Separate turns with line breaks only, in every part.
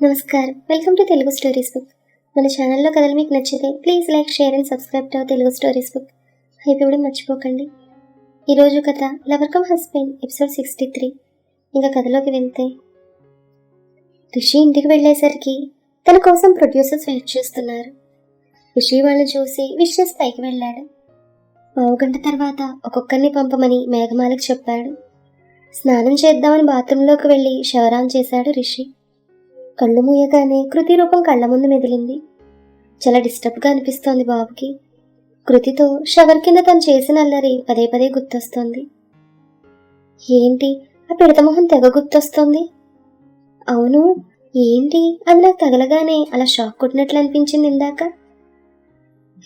నమస్కారం. Welcome to Telugu stories book మన ఛానల్లో కథలు మీకు నచ్చితే please like share and subscribe to Telugu stories book అయిపోయి మర్చిపోకండి. ఈరోజు కథ lover come husband episode sixty three ఇంకా కథలోకి వెళ్తే రిషి ఇంటికి వెళ్ళేసరికి తన కోసం ప్రొడ్యూసర్స్ వెయిట్ చేస్తున్నారు. రిషి వాళ్ళని చూసి విషెస్ పైకి వెళ్ళాడు. పావు గంట తర్వాత ఒక్కొక్కరిని పంపమని మేఘమాలకు చెప్పాడు. స్నానం చేద్దామని బాత్రూంలోకి వెళ్ళి షవరాన్ చేశాడు రిషి. కళ్ళు మూయగానే కృతి రూపం కళ్ళ ముందు మెదిలింది. చాలా డిస్టర్బ్గా అనిపిస్తోంది బాబుకి. కృతితో షవర్ కింద తను చేసిన అల్లరి పదే పదే గుర్తొస్తోంది. ఏంటి? ఆ పిడతమొహం తెగ గుర్తొస్తోంది. అవును ఏంటి? అది నాకు తగలగానే అలా షాక్ కొట్టినట్లు అనిపించింది ఇందాక.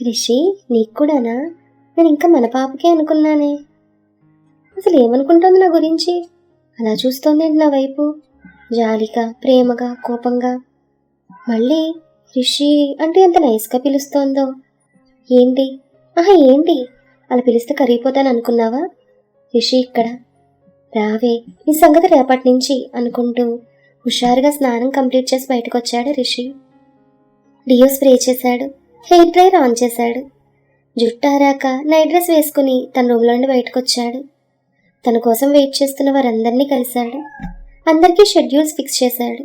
రిషి నీకు కూడానా? నేను ఇంకా మన పాపకే అనుకున్నానే. అసలు ఏమనుకుంటోంది నా గురించి? అలా చూస్తోంది నా వైపు? జాలిగా ప్రేమగా కోపంగా. మళ్ళీ రిషి అంటే ఎంత నైస్గా పిలుస్తోందో. ఏంటి? ఆహా ఏంటి? అలా పిలిస్తే కరిగిపోతాను అనుకున్నావా? రిషి ఇక్కడ. రావే ఈ సంగతి రేపటి నుంచి అనుకుంటూ హుషారుగా స్నానం కంప్లీట్ చేసి బయటకు వచ్చాడు రిషి. డియో స్ప్రే చేశాడు హెయిర్ డ్రైర్ ఆన్ చేశాడు. జుట్టు ఆరాక నైట్ డ్రెస్ వేసుకుని తన రూమ్లో నుండి బయటకు వచ్చాడు తన కోసం వెయిట్ చేస్తున్న వారందరినీ కలిశాడు. అందరికీ షెడ్యూల్స్ ఫిక్స్ చేశాడు.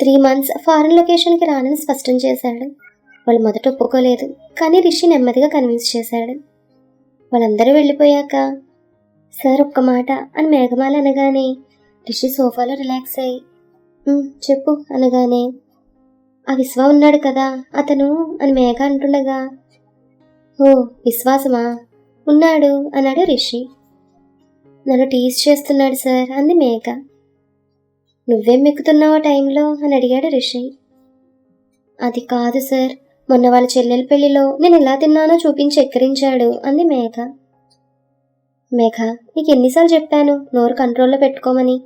త్రీ మంత్స్ ఫారెన్ లొకేషన్కి రానని స్పష్టం చేశాడు. వాళ్ళు మొదట ఒప్పుకోలేదు కానీ రిషి నెమ్మదిగా కన్విన్స్ చేశాడు. వాళ్ళందరూ వెళ్ళిపోయాక సార్ ఒక్క మాట అని మేఘమాల అనగానే రిషి సోఫాలో రిలాక్స్ అయ్యి చెప్పు అనగానే ఆ విశ్వ ఉన్నాడు కదా అతను అని మేఘ అంటుండగా ఓ విశ్వాసమా? ఉన్నాడు అన్నాడు రిషి. నన్ను టీజ్ చేస్తున్నాడు సార్ అంది మేఘ. నువ్వేం మెక్కుతున్నావు ఆ టైంలో? అని అడిగాడు రిషి. అది కాదు సార్. మొన్న వాళ్ళ చెల్లెల పెళ్ళిలో నేను ఎలా తిన్నానో చూపించి ఎక్కిరించాడు అంది మేఘ. మేఘ నీకు ఎన్నిసార్లు చెప్పాను నోరు కంట్రోల్లో పెట్టుకోమని.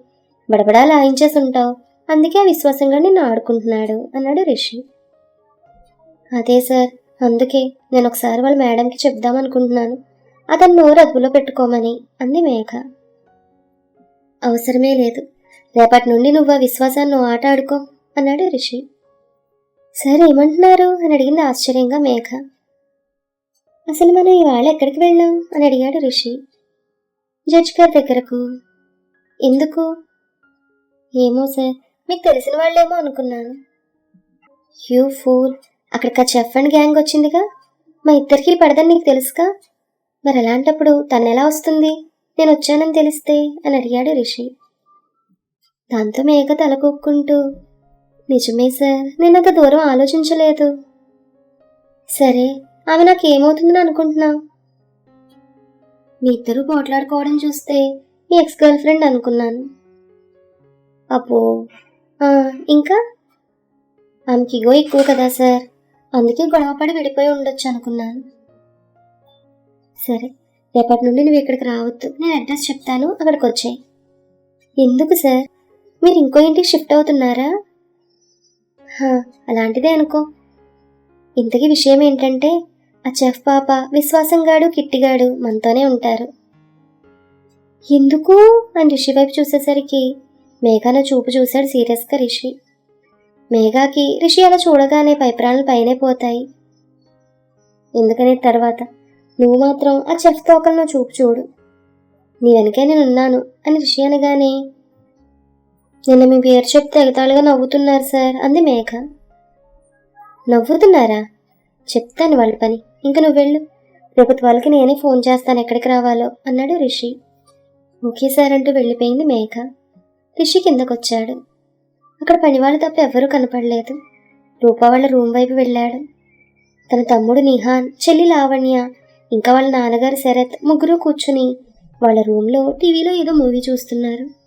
బడబడా లాయించేసి ఉంటావు అందుకే ఆ విశ్వాసంగా నిన్ను ఆడుకుంటున్నాడు అన్నాడు రిషి. అదే సార్. అందుకే నేను ఒకసారి వాళ్ళ మేడంకి చెప్దామనుకుంటున్నాను. అతను నోరు అదుపులో పెట్టుకోమని అంది మేఘ. అవసరమే లేదు. రేపటి నుండి నువ్వు ఆ విశ్వాసాన్ని నువ్వు ఆట ఆడుకో అన్నాడు రిషి. సార్ ఏమంటున్నారు? అని అడిగింది ఆశ్చర్యంగా మేఘ. అసలు మనం ఇవాళ ఎక్కడికి వెళ్ళాం? అని అడిగాడు రిషి. జడ్జ్ గారి దగ్గరకు. ఎందుకు? ఏమో సార్ మీకు తెలిసిన వాళ్ళేమో అనుకున్నాను. యూ ఫూల్ అక్కడికి ఆ చెఫ్ అండ్ గ్యాంగ్ వచ్చిందిగా. మా ఇద్దరికి పడదని నీకు తెలుసుగా? మరి అలాంటప్పుడు తను ఎలా వస్తుంది? నేను వచ్చానని తెలిస్తే? అని అడిగాడు రిషి. దాంతో మేక తలకొక్కుంటూ నిజమే సార్ నేను అంత దూరం ఆలోచించలేదు. సరే ఆమె నాకు ఏమవుతుందని అనుకుంటున్నావు? మీ ఇద్దరు పోట్లాడుకోవడం చూస్తే మీ ఎక్స్ గర్ల్ ఫ్రెండ్ అనుకున్నాను అపో ఇంకా? ఆమెకి ఇగో ఎక్కువ కదా సార్ అందుకే గొడవపడి విడిపోయి ఉండొచ్చు అనుకున్నాను. సరే రేపటి నుండి నువ్వు ఇక్కడికి రావద్దు నేను అడ్రస్ చెప్తాను అక్కడికి వచ్చాయి ఎందుకు సార్? మీరు ఇంకో ఇంటికి షిఫ్ట్ అవుతున్నారా? హా, అలాంటిదే అనుకో. ఇంతకీ విషయం ఏంటంటే ఆ చెఫ్ పాప విశ్వాసంగాడు కిట్టిగాడు మనతోనే ఉంటారు. ఎందుకు? అని రిషి వైపు చూసేసరికి మేఘాన చూపు చూశాడు సీరియస్గా రిషి. మేఘాకి రిషి అలా చూడగానే పైప్రాణాలు పైనే పోతాయి. ఎందుకనే తర్వాత? నువ్వు మాత్రం ఆ చెఫ్ తోకలను చూపు చూడు. నీ వెనకే నేను ఉన్నాను అని రిషి అనగానే నిన్న మీ పేరు చెప్తే ఎగతాళిగా నవ్వుతున్నారు సార్ అంది మేఘ. నవ్వుతున్నారా? చెప్తాను వాళ్ళ పని. ఇంక నువ్వు వెళ్ళు. రేపటి వాళ్ళకి నేనే ఫోన్ చేస్తాను ఎక్కడికి రావాలో అన్నాడు రిషి. ఓకే సార్ అంటూ వెళ్ళిపోయింది మేఘ. రిషి కిందకొచ్చాడు. అక్కడ పనివాళ్ళు తప్ప ఎవ్వరూ కనపడలేదు. రూపా వాళ్ళ రూమ్ వైపు వెళ్ళాడు. తన తమ్ముడు నిహాన్ చెల్లి లావణ్య ఇంకా వాళ్ళ నాన్నగారు శరత్ ముగ్గురు కూర్చుని వాళ్ళ రూమ్లో టీవీలో ఏదో మూవీ చూస్తున్నారు.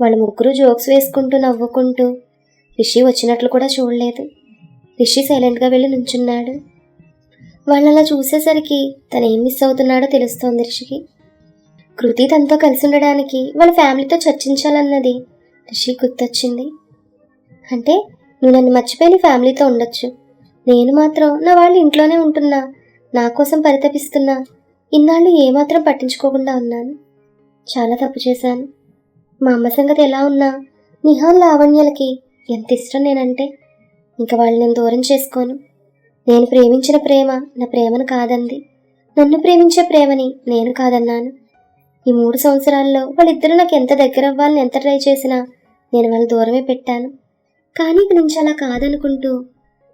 వాళ్ళ ముగ్గురు జోక్స్ వేసుకుంటూ నవ్వుకుంటూ రిషి వచ్చినట్లు కూడా చూడలేదు. రిషి సైలెంట్గా వెళ్ళి నుంచున్నాడు. వాళ్ళు అలా చూసేసరికి తను ఏం మిస్ అవుతున్నాడో తెలుస్తోంది రిషికి. కృతి తనతో కలిసి ఉండడానికి వాళ్ళ ఫ్యామిలీతో చర్చించాలన్నది రిషి గుర్తొచ్చింది. అంటే నువ్వు నన్ను మర్చిపోయి ఫ్యామిలీతో ఉండొచ్చు. నేను మాత్రం నా వాళ్ళు ఇంట్లోనే ఉంటున్నా. నా కోసం పరితపిస్తున్నా. ఇన్నాళ్ళు ఏమాత్రం పట్టించుకోకుండా ఉన్నాను. చాలా తప్పు చేశాను. మా అమ్మ సంగతి ఎలా ఉన్నా నిహాన్ లావణ్యలకి ఎంత ఇష్టం నేనంటే ఇంకా వాళ్ళు నేను దూరం చేసుకోను. నేను ప్రేమించిన ప్రేమ నా ప్రేమను కాదంది. నన్ను ప్రేమించే ప్రేమని నేను కాదన్నాను. ఈ మూడు సంవత్సరాల్లో వాళ్ళిద్దరూ నాకు ఎంత దగ్గర అవ్వాలని ఎంత ట్రై చేసినా నేను వాళ్ళని దూరమే పెట్టాను. కానీ ఇక నుంచి అలా కాదనుకుంటూ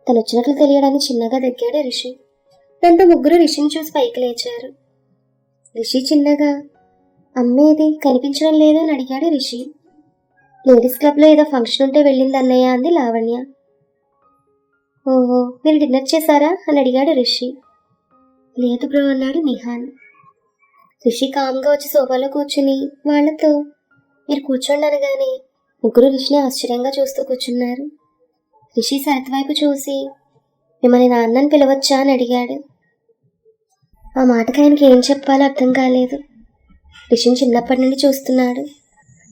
తను వచ్చినట్లు తెలియడానికి చిన్నగా దగ్గాడు రిషి. దాంతో ముగ్గురు రిషిని చూసి పైకి లేచారు. రిషి చిన్నగా అమ్మేది కనిపించడం లేదని అని అడిగాడు రిషి. లేడీస్ క్లబ్లో ఏదో ఫంక్షన్ ఉంటే వెళ్ళింది అన్నయ్య అంది లావణ్య. ఓహో మీరు డిన్నర్ చేశారా? అని అడిగాడు రిషి. లేదు బ్రో అన్నాడు నిహాన్. రిషి కామ్గా వచ్చి సోఫాలో కూర్చుని వాళ్ళతో మీరు కూర్చోండి అనగానే ముగ్గురు రిషిని ఆశ్చర్యంగా చూస్తూ కూర్చున్నారు. రిషి శరత్ వైపు చూసి మిమ్మల్ని నాన్నని పిలవచ్చా? అని అడిగాడు. ఆ మాటకి ఆయనకి ఏం చెప్పాలో అర్థం కాలేదు. రిషిని చిన్నప్పటి నుండి చూస్తున్నాడు.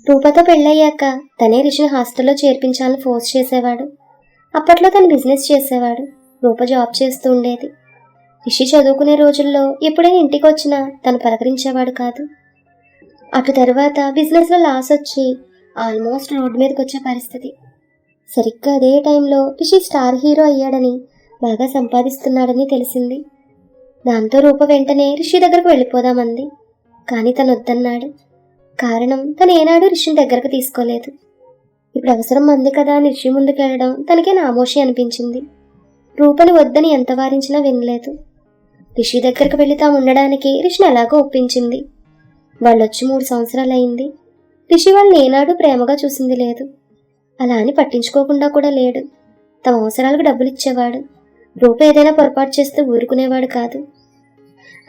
రూపతో పెళ్ళయ్యాక తనే రిషిని హాస్టల్లో చేర్పించాలని ఫోర్స్ చేసేవాడు. అప్పట్లో తను బిజినెస్ చేసేవాడు. రూప జాబ్ చేస్తూ ఉండేది. రిషి చదువుకునే రోజుల్లో ఎప్పుడైనా ఇంటికి వచ్చినా తను పలకరించేవాడు కాదు. అటు తర్వాత బిజినెస్లో లాస్ వచ్చి ఆల్మోస్ట్ రోడ్డు మీదకి వచ్చే పరిస్థితి. సరిగ్గా అదే టైంలో రిషి స్టార్ హీరో అయ్యాడని బాగా సంపాదిస్తున్నాడని తెలిసింది. దాంతో రూప వెంటనే రిషి దగ్గరకు వెళ్ళిపోదామంది. కానీ తను వద్దన్నాడు. కారణం తను ఏనాడు రిషిని దగ్గరకు తీసుకోలేదు. ఇప్పుడు అవసరం మంది కదా అని రిషి ముందుకెళ్ళడం తనకే నామోషి అనిపించింది. రూపని వద్దని ఎంత వారించినా వినలేదు. రిషి దగ్గరకు వెళ్ళి తాము ఉండడానికి రిషిని ఎలాగో ఒప్పించింది. వాళ్ళొచ్చి మూడు సంవత్సరాలు అయింది రిషి వాళ్ళని ఏనాడు ప్రేమగా చూసింది లేదు. అలా అని పట్టించుకోకుండా కూడా లేడు. తమ అవసరాలకు డబ్బులు ఇచ్చేవాడు రూప ఏదైనా పొరపాటు చేస్తే ఊరుకునేవాడు కాదు.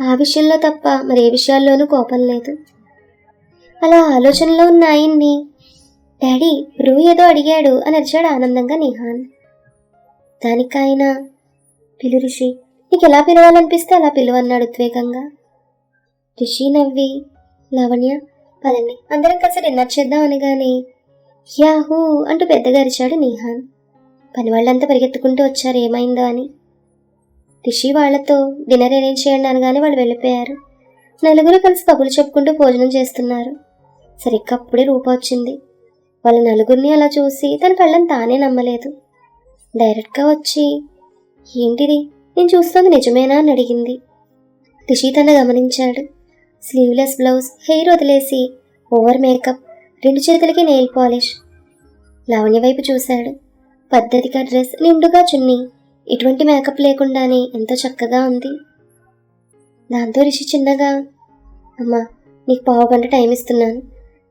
ఆ విషయంలో తప్ప మరే విషయాల్లోనూ కోపం లేదు. అలా ఆలోచనలో ఉన్న ఆయన్ని డాడీ బ్రూ ఏదో అడిగాడు అని అరిచాడు ఆనందంగా నిహాన్. దానికి ఆయన పిలు రిషి నీకు ఎలా పిలవాలనిపిస్తే అలా పిలువన్నాడు ఉద్వేగంగా. రిషి నవ్వి లావణ్య పదండి అందరం కలిసి డిన్నర్ చేద్దాం అనగానే యాహూ అంటూ పెద్దగా అరిచాడు నిహాన్. పని వాళ్ళంతా పరిగెత్తుకుంటూ వచ్చారు ఏమైందో అని. రిషి వాళ్ళతో డిన్నర్ అరేంజ్ చేయండి అనగానే వాళ్ళు వెళ్ళిపోయారు. నలుగురు కలిసి కబులు చెప్పుకుంటూ భోజనం చేస్తున్నారు. సరిగ్గా అప్పుడే రూప వచ్చింది. వాళ్ళ నలుగురిని అలా చూసి తన కళ్ళని తానే నమ్మలేదు. డైరెక్ట్గా వచ్చి ఏంటిది? నేను చూస్తుంది నిజమేనా? అని అడిగింది. రిషి తన గమనించాడు. స్లీవ్లెస్ బ్లౌజ్ హెయిర్ వదిలేసి ఓవర్ మేకప్ రెండు చేతులకి నెయిల్ పాలిష్. లావణ్య వైపు చూశాడు. పద్ధతిగా డ్రెస్ నిండుగా చున్ని ఎటువంటి మేకప్ లేకుండానే ఎంతో చక్కగా ఉంది. దాంతో రిషి చిన్నగా అమ్మా నీకు పావు గంట టైం ఇస్తున్నాను.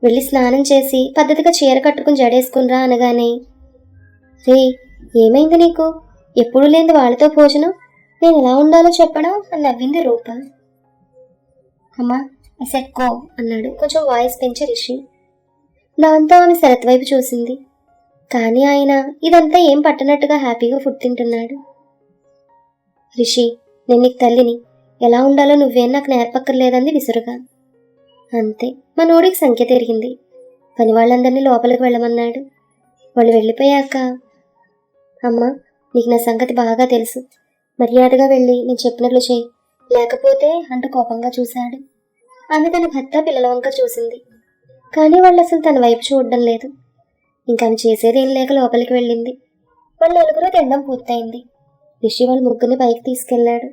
వెళ్ళి స్నానం చేసి పద్ధతిగా చీర కట్టుకుని జడేసుకునిరా అనగానే రే ఏమైంది నీకు? ఎప్పుడు లేని వాళ్ళతో భోజనం? నేను ఎలా ఉండాలో చెప్పడం అని నవ్వింది రూప. అమ్మా ఎసెట్కో అన్నాడు కొంచెం వాయిస్ పెంచి రిషి. దాంతో ఆమె శరత్ వైపు చూసింది. కానీ ఆయన ఇదంతా ఏం పట్టనట్టుగా హ్యాపీగా ఫుడ్ తింటున్నాడు? రిషి నేను నీకు తల్లిని. ఎలా ఉండాలో నువ్వేం నాకు నేర్పక్కర్లేదంది విసురుగా. అంతే మా నోడికి సంఖ్య తిరిగింది. పని వాళ్ళందరినీ లోపలికి వెళ్ళమన్నాడు. వాళ్ళు వెళ్ళిపోయాక అమ్మ నీకు నా సంగతి బాగా తెలుసు. మర్యాదగా వెళ్ళి నేను చెప్పినట్లు చేయి. లేకపోతే అంటూ కోపంగా చూశాడు. ఆమె తన భర్త పిల్లల వంక చూసింది. కానీ వాళ్ళు అసలు తన వైపు చూడడం లేదు. ఇంకా చేసేదేం లేక లోపలికి వెళ్ళింది. వాళ్ళు నలుగురు తినడం పూర్తయింది. రిషి వాళ్ళ ముగ్గురిని పైకి తీసుకెళ్ళాడు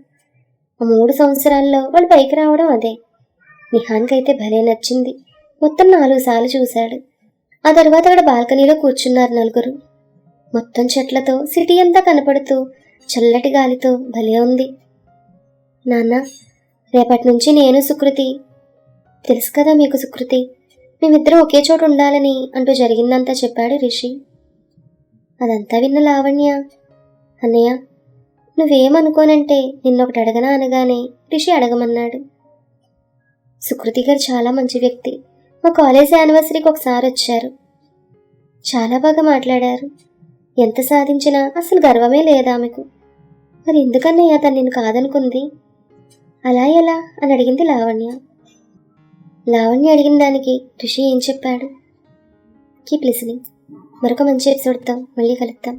ఆ మూడు సంవత్సరాల్లో వాళ్ళు పైకి రావడం అదే. నిహాన్కైతే భలే నచ్చింది. మొత్తం నాలుగు సార్లు చూశాడు. ఆ తర్వాత అక్కడ బాల్కనీలో కూర్చున్నారు నలుగురు. మొత్తం చెట్లతో సిటీ అంతా కనపడుతూ చల్లటి గాలితో భలే ఉంది. నాన్న రేపటి నుంచి నేను సుకృతి. తెలుసు కదా మీకు సుకృతి? మేమిద్దరం ఒకే చోట ఉండాలని అంటూ జరిగిందంతా చెప్పాడు రిషి. అదంతా విన్న లావణ్య అన్నయ్య నువ్వేమనుకోనంటే నిన్నొకటి అడగనా అనగానే రిషి అడగమన్నాడు. సుకృతి గారు చాలా మంచి వ్యక్తి. మా కాలేజ్ యానివర్సరీకి ఒకసారి వచ్చారు. చాలా బాగా మాట్లాడారు. ఎంత సాధించినా అసలు గర్వమే లేదా ఆమెకు. మరి ఎందుకన్నయ్య తను నేను కాదనుకుంది? అలా ఎలా? అని అడిగింది లావణ్య. లావణ్య అడిగిన దానికి ఋషి ఏం చెప్పాడు? కీప్ లిసనింగ్ మరొక మంచి ఎపిసోడ్తో మళ్ళీ కలుద్దాం.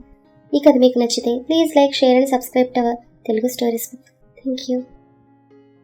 ఈ కథ మీకు నచ్చితే please like share and subscribe to our Telugu stories book thank you